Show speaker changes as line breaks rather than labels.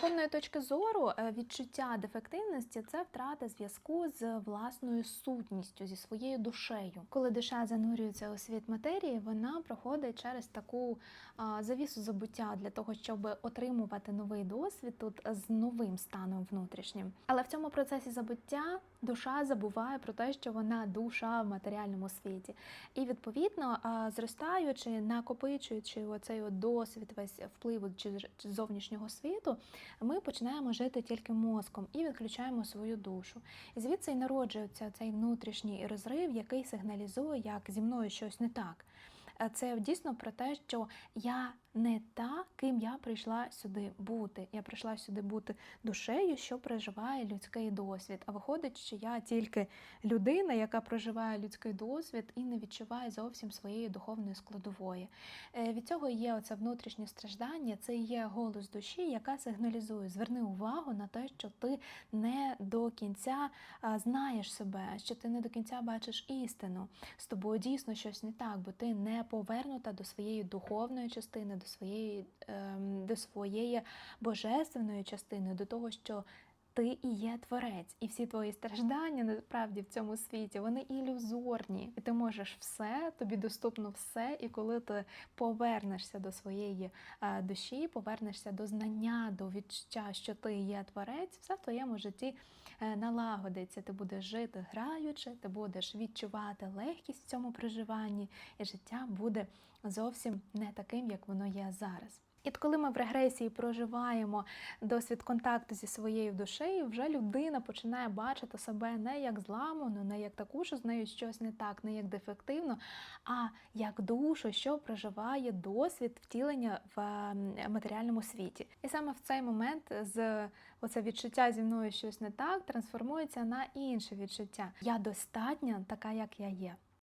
духовної точки зору е, відчуття дефективності це втрата зв'язку з власною сутністю, зі своєю душею. Коли душа занурюється у світ матерії, вона проходить через таку завісу забуття для того, щоб отримувати новий досвід тут з новим станом внутрішнім. Але в цьому процесі забуття душа забуває про те, що вона душа в матеріальному світі. І відповідно, зростаючи, накопичуючи оцей досвід, весь впливу чи зовнішнього світу, ми починаємо жити тільки мозком і відключаємо свою душу. І звідси і народжується цей внутрішній розрив, який сигналізує, як зі мною щось не так. Е, Це дійсно про те, що я не та, ким я прийшла сюди бути. Я прийшла сюди бути душею, що проживає людський досвід. А виходить, що я тільки людина, яка проживає людський досвід і не відчуває зовсім своєї духовної складової. Е, Від цього є оце внутрішнє страждання, це є голос душі, яка сигналізує: зверни увагу на те, що ти не до кінця знаєш себе, що ти не до кінця бачиш істину. З тобою дійсно щось не так, бо ти не повернута до своєї духовної частини, до своєї, ем, до своєї божественної частини, до того, що ти і є творець, і всі твої страждання насправді в цьому світі вони ілюзорні. І ти можеш все, тобі доступно все. І коли ти повернешся до своєї е, душі, повернешся до знання, до відчуття, що ти є творець, все в твоєму житті е, налагодиться. Ти будеш жити граючи, ти будеш відчувати легкість в цьому проживанні, і життя буде зовсім не таким, як воно є зараз. І от коли ми в регресії проживаємо досвід контакту зі своєю душею, вже людина починає бачити себе не як зламану, не як таку, що з нею щось не так, не як дефективно, а як душу, що проживає досвід втілення в ем, матеріальному світі. І саме в цей момент з оце відчуття зі мною щось не так трансформується на інше відчуття. Я достатня така, як я є.